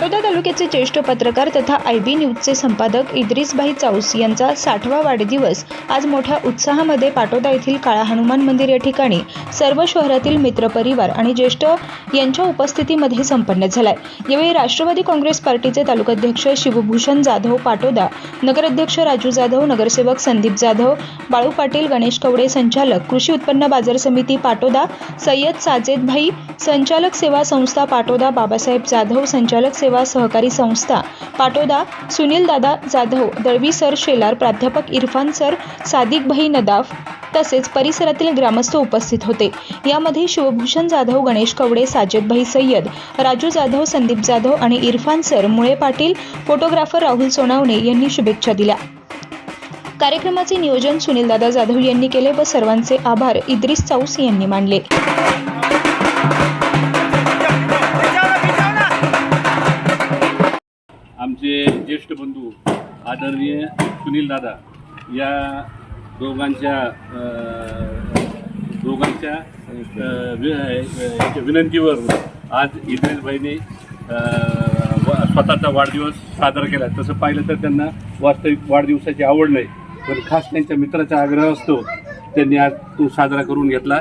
पाटोदा तालुक्याचे ज्येष्ठ पत्रकार तथा आय बी न्यूजचे संपादक इद्रिसभाई चाऊस यांचा साठवा वाढदिवस आज मोठ्या उत्साहामध्ये पाटोदा येथील काळा हनुमान मंदिर या ठिकाणी सर्व शहरातील मित्रपरिवार आणि ज्येष्ठ यांच्या उपस्थितीमध्ये संपन्न झालाय. यावेळी राष्ट्रवादी काँग्रेस पार्टीचे तालुकाध्यक्ष शिवभूषण जाधव पाटोदा नगराध्यक्ष राजू जाधव नगरसेवक संदीप जाधव बाळू पाटील गणेश कवडे संचालक कृषी उत्पन्न बाजार समिती पाटोदा सय्यद साजेदभाई संचालक सेवा संस्था पाटोदा बाबासाहेब जाधव संचालक सेवा सहकारी संस्था. पाटोदा सुनील दादा जाधव दळवी सर शेलार प्राध्यापक इरफान सर सादिक भाई नदाफ तसेच परिसरातील ग्रामस्थ उपस्थित होते. यामध्ये शिवभूषण जाधव गणेश कवडे साजेदभाई सय्यद राजू जाधव संदीप जाधव आणि इरफान सर मुळे पाटील फोटोग्राफर राहुल सोनावणे यांनी शुभेच्छा दिल्या. कार्यक्रमाचे नियोजन सुनीलदादा जाधव यांनी केले व सर्वांचे आभार इद्रिस चाऊस यांनी मानले. बंधू आदरणीय सुनील दादा या दोघांच्या दोघांच्या वि- याच्या विनंतीवर आज इद्रिसभाईने व- स्वतःचा वाढदिवस साजरा केला. तसं पाहिलं तर त्यांना वास्तविक वाढदिवसाची आवड नाही पण खास त्यांच्या मित्राचा आग्रह असतो त्यांनी आज तो साजरा करून घेतला.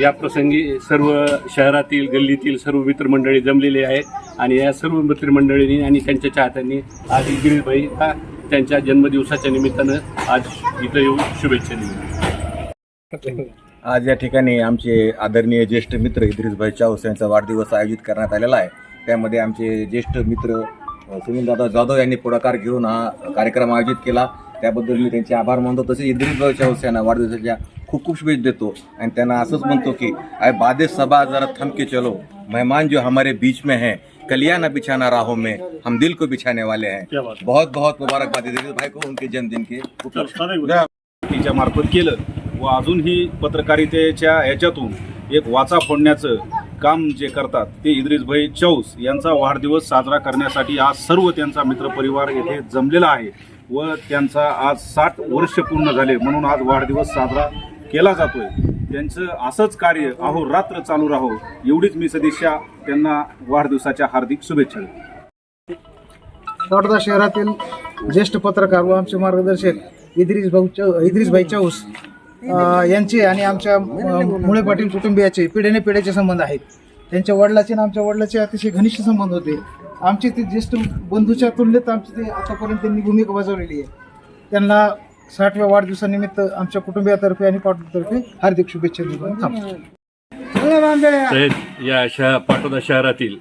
या प्रसंगी सर्व शहरातील गल्लीतील सर्व मित्रमंडळी जमलेले आहेत आणि या सर्व मित्रमंडळींनी आणि त्यांच्या चाहत्यांनी आज गिरीशभाई हा त्यांच्या जन्मदिवसाच्या निमित्तानं आज इथं येऊन शुभेच्छा दिल्या. आज या ठिकाणी आमचे आदरणीय ज्येष्ठ मित्र इद्रिसभाई चाऊस यांचा वाढदिवस आयोजित करण्यात आलेला आहे. त्यामध्ये आमचे ज्येष्ठ मित्र सुनील सुनीलदादा जाधव यांनी पुढाकार घेऊन हा कार्यक्रम आयोजित केला. त्याबद्दल मी त्यांचे आभार मानतो. तसेच इद्रिसभाई चाऊस यांना वाढदिवसाच्या खूप खूप शुभेच्छा देतो. आणि त्यांना असंच म्हणतो की आय बादे सबा जरा थम के चलो. मेहमान जो हमारे बीच में हैं कलिया न बिछाना राहों में हम दिल को बिछाने वाले हैं. बहुत बहुत मुबारकबाद इद्रिस भाई को उनके जन्मदिन के। तिच्या मार्फत केलं. व अजूनही पत्रकारितेच्या ह्याच्यातून एक वाचा फोडण्याचं काम जे करतात ते इद्रिसभाई चौस यांचा वाढदिवस साजरा करण्यासाठी आज सर्व त्यांचा मित्रपरिवार येथे जमलेला आहे. व त्यांचा आज साठ वर्ष पूर्ण झाले म्हणून आज वाढदिवस साजरा केला जातोय. त्यांचं असंच कार्य अहोरात्र चालू राहो एवढीच मी सदिच्छा त्यांना वाढदिवसाच्या हार्दिक शुभेच्छा तोडदा शहरातील ज्येष्ठ पत्रकार व आमचे मार्गदर्शक इद्रिस भाऊ चौ इद्रिसभाई चौस यांचे आणि आमच्या मुळे पाटील कुटुंबियाचे पिढ्याने पिढ्याचे संबंध आहेत. त्यांच्या वडिलाचे आणि आमच्या वडिलाचे अतिशय घनिष्ठ संबंध होते. आमचे ते ज्येष्ठ बंधूच्या तुलनेत आमची ते आतापर्यंत त्यांनी भूमिका बजावलेली आहे. त्यांना साठव्या वाढदिवसानिमित्त आमच्या कुटुंबियातर्फे आणि पाटोतर्फे हार्दिक शुभेच्छा देतो. थांबतो. या शह पाटोदा शहरातील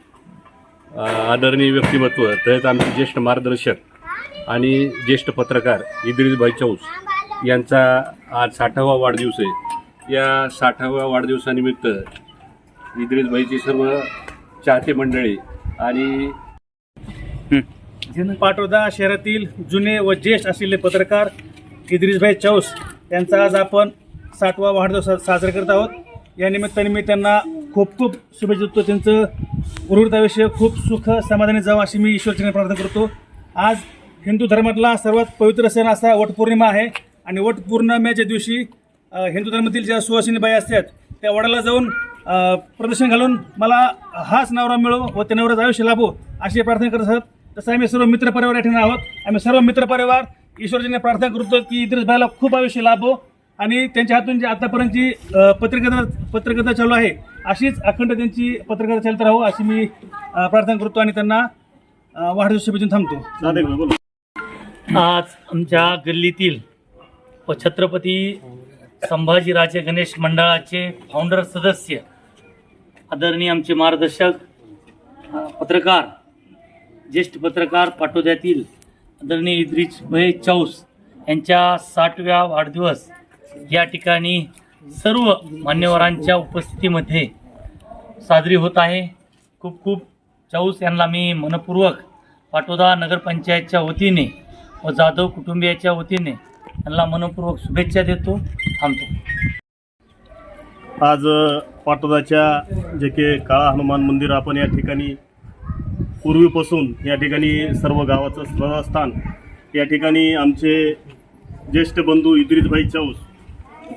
आदरणीय व्यक्तिमत्व तसेच आमचे ज्येष्ठ मार्गदर्शक आणि ज्येष्ठ पत्रकार इद्रिसभाई चौस यांचा आज साठावा वाढदिवस आहे. या साठाव्या वाढदिवसानिमित्त इद्रिसभाईची सर्व चाहते मंडळी आणि पाटोदा शहरातील जुने व ज्येष्ठ असलेले पत्रकार इद्रिसभाई चौस यांचा आज आपण सातवा वाढदिवस साजरा करत आहोत. या निमित्ताने मी त्यांना खूप खूप शुभेच्छा देतो. त्यांचं उर्वरित आयुष्य खूप सुख समाधानी जावं अशी मी ईश्वरचरणी प्रार्थना करतो. आज हिंदू धर्मातला सर्वात पवित्र सण असा वटपौर्णिमा आहे आणि वटपौर्णिमेच्या दिवशी हिंदू धर्मातील ज्या सुवासिनी बाई असतात त्या वडाला जाऊन प्रदर्शन घालून मला हाच नवरा मिळो व त्या नवराचं आयुष्य लाभो अशी प्रार्थना करत आहोत. तसं आम्ही सर्व मित्रपरिवार या ठिकाणी आहोत. आम्ही सर्व मित्रपरिवार ईश्वरजीने प्रार्थना करतो की इद्रिस भाईला खूप आयुष्य लाभो आणि त्यांच्या हातून जी आतापर्यंतची अ, पत्रकारिता पत्रकारिता चालू आहे अशीच अखंड त्यांची पत्रकारिता चालत राहो अशी मी प्रार्थना करतो आणि त्यांना वाढदिवस शुभेच्छा थांबतो. आज आमच्या गल्लीतील व छत्रपती संभाजीराजे गणेश मंडळाचे फाउंडर सदस्य आदरणीय आमचे मार्गदर्शक पत्रकार ज्येष्ठ पत्रकार पाटोद्यातील आदरणीय इद्रिच भय चौस यांच्या साठव्या वाढदिवस या ठिकाणी सर्व मान्यवरांच्या उपस्थितीमध्ये साजरी होत आहे. खूप खूप चौस यांना मी मनपूर्वक पाटोदा नगरपंचायतच्या वतीने व जाधव कुटुंबियाच्या वतीने त्यांना मनपूर्वक शुभेच्छा देतो. थांबतो. आज पाटोदाच्या जे के काळा हनुमान मंदिर आपण या ठिकाणी पूर्वीपासून या ठिकाणी सर्व गावाचं श्रद्धास्थान या ठिकाणी आमचे ज्येष्ठ बंधू इद्रितभाई चौस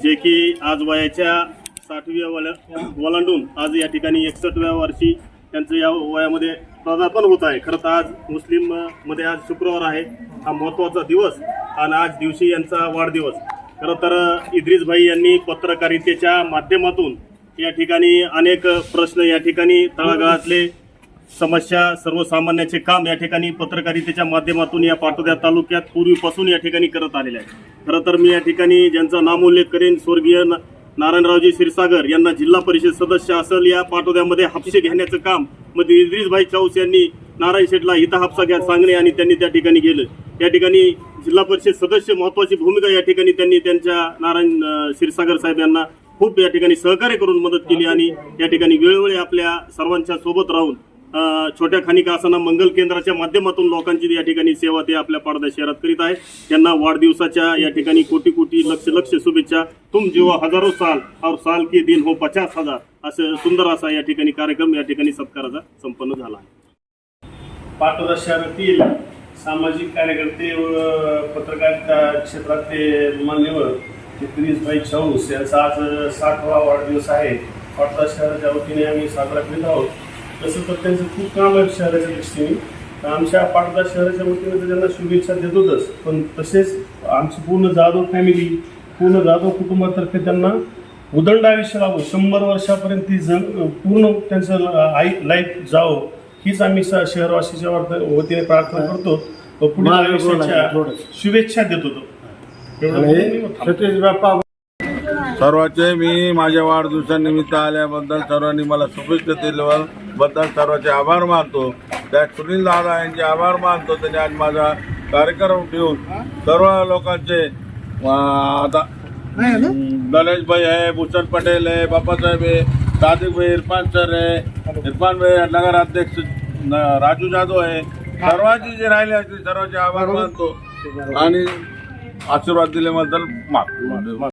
जे की आज वयाच्या साठव्या वला वलांडून आज या ठिकाणी एकसष्टव्या वर्षी त्यांचं या वयामध्ये पदार्पण होत आहे. खरं तर आज मुस्लिममध्ये आज शुक्रवार आहे. हा महत्त्वाचा दिवस आणि आज दिवशी यांचा वाढदिवस. खरं तर इद्रिसभाई यांनी पत्रकारितेच्या माध्यमातून या ठिकाणी अनेक प्रश्न या ठिकाणी तळागाळातले समस्या सर्वसामान्याचे काम या ठिकाणी पत्रकारितेच्या माध्यमातून या पाटोद्या तालुक्यात पूर्वीपासून या ठिकाणी करत आलेले आहे खरं तर मी या ठिकाणी ज्यांचा नामोल्लेख करेन स्वर्गीय नारायणरावजी क्षीरसागर यांना जिल्हा परिषद सदस्य असेल या पाटोद्यामध्ये हापसे घेण्याचं काम मग इद्रिसभाई चौस यांनी नारायण शेठला इथं हापसा घ्या सांगणे आणि त्यांनी त्या ठिकाणी गेलं या ठिकाणी जिल्हा परिषद सदस्य महत्वाची भूमिका या ठिकाणी त्यांनी त्यांच्या नारायण क्षीरसागर साहेब यांना खूप या ठिकाणी सहकार्य करून मदत केली आणि या ठिकाणी वेळोवेळी आपल्या सर्वांच्या सोबत राहून छोट्या खानिका असताना मंगल केंद्राच्या माध्यमातून लोकांची या ठिकाणी सेवा ते आपल्या पाडदा शहरात करीत आहे त्यांना वाढदिवसाच्या या ठिकाणी कोटी कोटी लक्ष लक्ष शुभेच्छा. तुम जेव्हा हजारो साल और साल के दिन हो पचास हजार. असं सुंदर असा या ठिकाणी कार्यक्रम या ठिकाणी सत्काराचा संपन्न झाला आहे. पाटोदा शहरातील सामाजिक कार्यकर्ते व पत्रकारिता क्षेत्रातले मान्यवर भाई छाऊस यांचा आज साठवा वाढदिवस आहे. पाटोदा शहराच्या वतीने आम्ही साजरा करीत आहोत. तसं तर त्यांचं खूप काम आहे शहराच्या दृष्टीने. आमच्या पाटोदा शहराच्या वतीने तर त्यांना शुभेच्छा देतोच पण तसेच आमची पूर्ण जाधव फॅमिली पूर्ण जाधव कुटुंबातर्फे त्यांना उदंड आयुष्य लावो शंभर वर्षापर्यंत ती जण पूर्ण त्यांचं आई लाईफ जावं. हीच आम्ही शहरवासीच्या वतीने प्रार्थना करतो. व पुढील आयुष्याच्या शुभेच्छा देतो तो एवढं बोलून मी थांबतो. सर्वांचे मी माझ्या वाढदिवसानिमित्त आल्याबद्दल सर्वांनी मला शुभेच्छा दिल्याबद्दल सर्वांचे आभार मानतो. त्या सुनील दादा यांचे आभार मानतो. त्यांनी आज माझा कार्यक्रम ठेवून सर्व लोकांचे आता गणेश भाई आहे भूषण पटेल आहे बाबासाहेब आहे सादिक भाई इरफान सर आहे इरफान भाई नगराध्यक्ष राजू जाधव आहे. सर्वांचे जे राहिले असतील सर्वांचे आभार मानतो. आणि आशीर्वाद दिल्याबद्दल माफ.